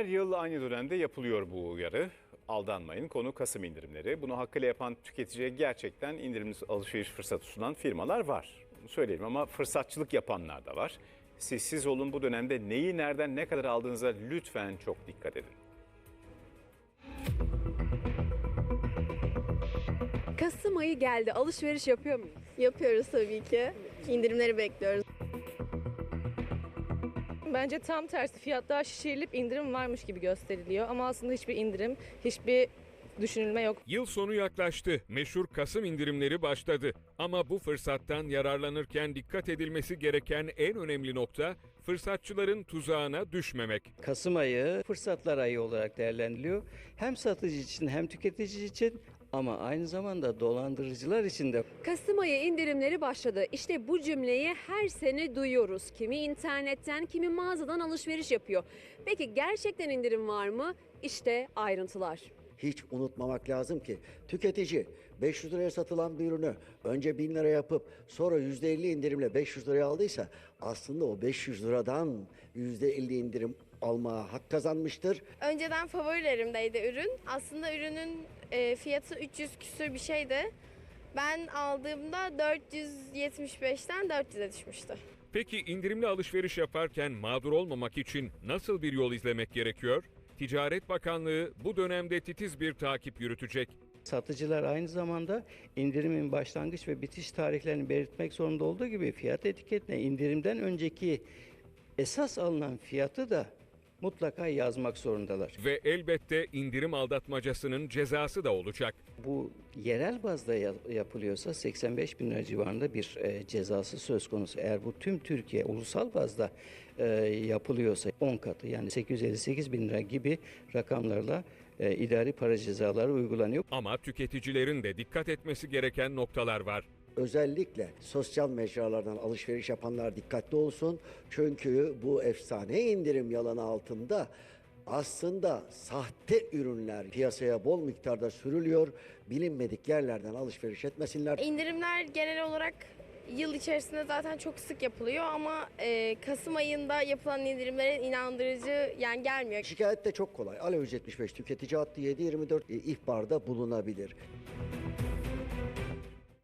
Her yıl aynı dönemde yapılıyor bu uyarı. Aldanmayın konu Kasım indirimleri. Bunu hakkıyla yapan tüketiciye gerçekten indirimli alışveriş fırsatı sunan firmalar var. Bunu söyleyelim ama fırsatçılık yapanlar da var. Siz siz olun bu dönemde neyi nereden ne kadar aldığınıza lütfen çok dikkat edin. Kasım ayı geldi. Alışveriş yapıyor muyuz? Yapıyoruz tabii ki. İndirimleri bekliyoruz. Bence tam tersi. Fiyatlar şişirilip indirim varmış gibi gösteriliyor. Ama aslında hiçbir indirim, hiçbir düşünülme yok. Yıl sonu yaklaştı. Meşhur Kasım indirimleri başladı. Ama bu fırsattan yararlanırken dikkat edilmesi gereken en önemli nokta fırsatçıların tuzağına düşmemek. Kasım ayı fırsatlar ayı olarak değerlendiriliyor. Hem satıcı için hem tüketici için ama aynı zamanda dolandırıcılar için de Kasım ayı indirimleri başladı. İşte bu cümleyi her sene duyuyoruz. Kimi internetten, kimi mağazadan alışveriş yapıyor. Peki gerçekten indirim var mı? İşte ayrıntılar. Hiç unutmamak lazım ki tüketici 500 liraya satılan bir ürünü önce 1000 lira yapıp sonra %50 indirimle 500 liraya aldıysa aslında o 500 liradan %50 indirim almaya hak kazanmıştır. Önceden favorilerimdeydi ürün. Aslında ürünün e, fiyatı 300 küsür bir şeydi. Ben aldığımda 475'ten 400'e düşmüştü. Peki indirimli alışveriş yaparken mağdur olmamak için nasıl bir yol izlemek gerekiyor? Ticaret Bakanlığı bu dönemde titiz bir takip yürütecek. satıcılar aynı zamanda indirimin başlangıç ve bitiş tarihlerini belirtmek zorunda olduğu gibi fiyat etiketine indirimden önceki esas alınan fiyatı da mutlaka yazmak zorundalar. Ve elbette indirim aldatmacasının cezası da olacak. Bu yerel bazda ya- yapılıyorsa 85 bin lira civarında bir e, cezası söz konusu. Eğer bu tüm Türkiye ulusal bazda e, yapılıyorsa 10 katı yani 858 bin lira gibi rakamlarla e, idari para cezaları uygulanıyor. Ama tüketicilerin de dikkat etmesi gereken noktalar var. Özellikle sosyal mecralardan alışveriş yapanlar dikkatli olsun. Çünkü bu efsane indirim yalanı altında aslında sahte ürünler piyasaya bol miktarda sürülüyor. Bilinmedik yerlerden alışveriş etmesinler. İndirimler genel olarak yıl içerisinde zaten çok sık yapılıyor ama e, Kasım ayında yapılan indirimlerin inandırıcı yani gelmiyor. Şikayet de çok kolay. Alo 175 tüketici hattı 724 ihbarda bulunabilir.